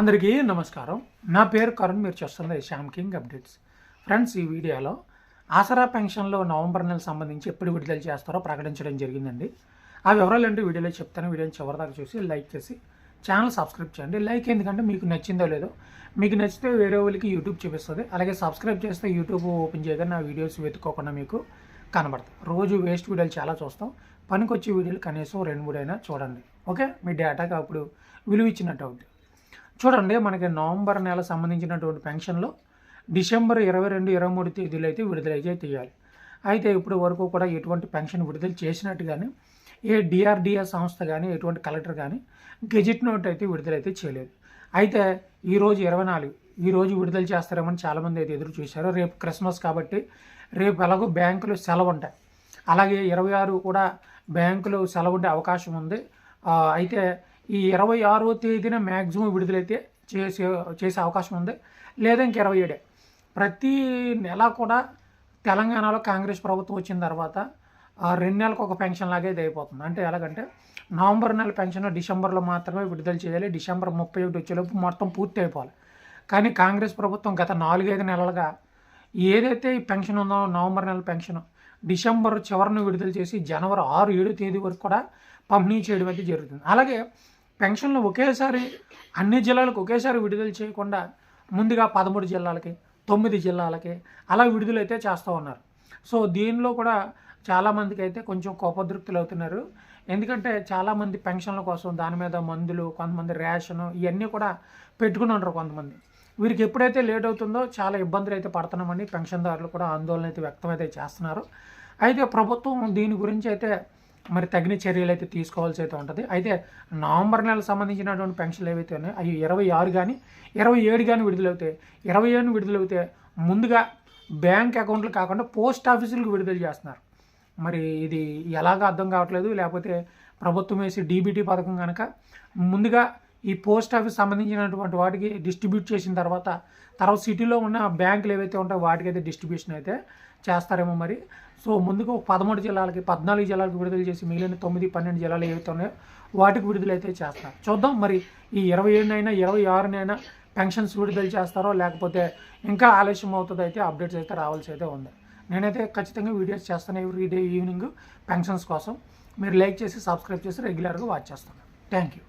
అందరికీ నమస్కారం. నా పేరు కరుణ్ మీరు చూస్తుంది శ్యామ్ కింగ్ అప్డేట్స్. ఫ్రెండ్స్ ఈ వీడియోలో ఆసరా పెన్షన్లో నవంబర్ నెల సంబంధించి ఎప్పుడు విడుదల చేస్తారో ప్రకటించడం జరిగిందండి. ఆ వివరాలు అంటే వీడియోలో చెప్తాను. వీడియోని చివరిదాకా చూసి లైక్ చేసి ఛానల్ సబ్స్క్రైబ్ చేయండి. లైక్ ఎందుకంటే మీకు నచ్చిందో లేదో మీకు నచ్చితే వేరే వాళ్ళకి యూట్యూబ్ చూపిస్తుంది. అలాగే సబ్స్క్రైబ్ చేస్తే యూట్యూబ్ ఓపెన్ చేయగా నా వీడియోస్ వెతుక్కోకుండా మీకు కనబడతాయి. రోజు వేస్ట్ వీడియోలు చాలా చూస్తాం. పనికొచ్చే వీడియోలు కనీసం రెండు మూడు అయినా చూడండి. ఓకే? మీ డేటాకి అప్పుడు విలువ ఇచ్చినట్టు అవుతుంది చూడండి మనకి నవంబర్ నెల సంబంధించినటువంటి పెన్షన్లు డిసెంబర్ ఇరవై రెండు ఇరవై మూడు తేదీలు అయితే తీయాలి. అయితే ఇప్పుడు వరకు కూడా ఎటువంటి పెన్షన్ విడుదల చేసినట్టు కానీ ఏ డిఆర్డిఏ సంస్థ కానీ ఎటువంటి కలెక్టర్ కానీ గెజిట్ నోట్ అయితే విడుదలైతే చేయలేదు. అయితే ఈరోజు ఇరవై నాలుగు ఈరోజు విడుదల చేస్తారేమని చాలామంది అయితే ఎదురు చూశారు. రేపు క్రిస్మస్ కాబట్టి రేపు ఎలాగో బ్యాంకులు సెలవు ఉంటాయి. అలాగే ఇరవై ఆరు కూడా బ్యాంకులు సెలవు ఉండే అవకాశం ఉంది. అయితే ఈ ఇరవై ఆరో తేదీన మ్యాక్సిమం విడుదలైతే చేసే చేసే అవకాశం ఉంది. లేదా ఇంక ఇరవై ఏడే ప్రతి నెల కూడా తెలంగాణలో కాంగ్రెస్ ప్రభుత్వం వచ్చిన తర్వాత ఆ, రెండు నెలలకు ఒక పెన్షన్ లాగే ఇది అయిపోతుంది. అంటే ఎలాగంటే నవంబర్ నెల పెన్షన్ డిసెంబర్లో మాత్రమే విడుదల చేయాలి. డిసెంబర్ ముప్పై ఒకటి వచ్చేలోపు మొత్తం పూర్తి అయిపోవాలి. కానీ కాంగ్రెస్ ప్రభుత్వం గత నాలుగైదు నెలలుగా ఏదైతే ఈ పెన్షన్ ఉందో నవంబర్ నెల పెన్షన్ డిసెంబర్ చివరిని విడుదల చేసి జనవరి ఆరు ఏడు తేదీ వరకు కూడా పంపిణీ చేయడం అయితే జరుగుతుంది. అలాగే పెన్షన్లు ఒకేసారి అన్ని జిల్లాలకు ఒకేసారి విడుదల చేయకుండా ముందుగా పదమూడు జిల్లాలకి తొమ్మిది జిల్లాలకి అలా విడుదలైతే చేస్తూ ఉన్నారు. సో దీనిలో కూడా చాలామందికి అయితే కొంచెం కోపదృప్తులు అవుతున్నారు. ఎందుకంటే చాలామంది పెన్షన్ల కోసం దాని మీద మందులు కొంతమంది రేషను ఇవన్నీ కూడా పెట్టుకుని ఉంటారు కొంతమంది. వీరికి ఎప్పుడైతే లేట్ అవుతుందో చాలా ఇబ్బందులు అయితే పడుతున్నామని పెన్షన్దారులు కూడా ఆందోళన అయితే వ్యక్తం అయితే చేస్తున్నారు. అయితే ప్రభుత్వం దీని గురించి అయితే మరి తగిన చర్యలు అయితే తీసుకోవాల్సి అయితే ఉంటుంది. అయితే నవంబర్ నెలకు సంబంధించినటువంటి పెన్షన్లు ఏవైతే ఉన్నాయో అవి ఇరవై ఆరు కానీ ఇరవై ఏడు కానీ విడుదలవుతాయి. ఇరవై ఏడు విడుదలవుతే ముందుగా బ్యాంక్ అకౌంట్లు కాకుండా పోస్ట్ ఆఫీసులకు విడుదల చేస్తున్నారు. మరి ఇది ఎలాగ అర్థం కావట్లేదు. లేకపోతే ప్రభుత్వం వేసి డీబీటీ పథకం కనుక ముందుగా ఈ పోస్ట్ ఆఫీస్ సంబంధించినటువంటి వాటికి డిస్ట్రిబ్యూట్ చేసిన తర్వాత తర్వాత సిటీలో ఉన్న బ్యాంకులు ఏవైతే ఉంటాయో వాటికి అయితే డిస్ట్రిబ్యూషన్ అయితే చేస్తారేమో మరి. సో ముందుకు పదమూడు జిల్లాలకి పద్నాలుగు జిల్లాలకు విడుదల చేసి మిగిలిన తొమ్మిది పన్నెండు జిల్లాలు ఏవైతే ఉన్నాయో వాటికి విడుదల అయితే చేస్తారు. చూద్దాం మరి ఈ ఇరవై ఏడునైనా ఇరవై ఆరునైనా పెన్షన్స్ విడుదల చేస్తారో లేకపోతే ఇంకా ఆలస్యం అవుతుంది అయితే అప్డేట్స్ అయితే రావాల్సి అయితే ఉంది. నేనైతే ఖచ్చితంగా వీడియోస్ చేస్తాను ఎవ్రీ డే ఈవినింగ్ పెన్షన్స్ కోసం. మీరు లైక్ చేసి సబ్స్క్రైబ్ చేసి రెగ్యులర్గా వాచ్ చేస్తాను. Thank you.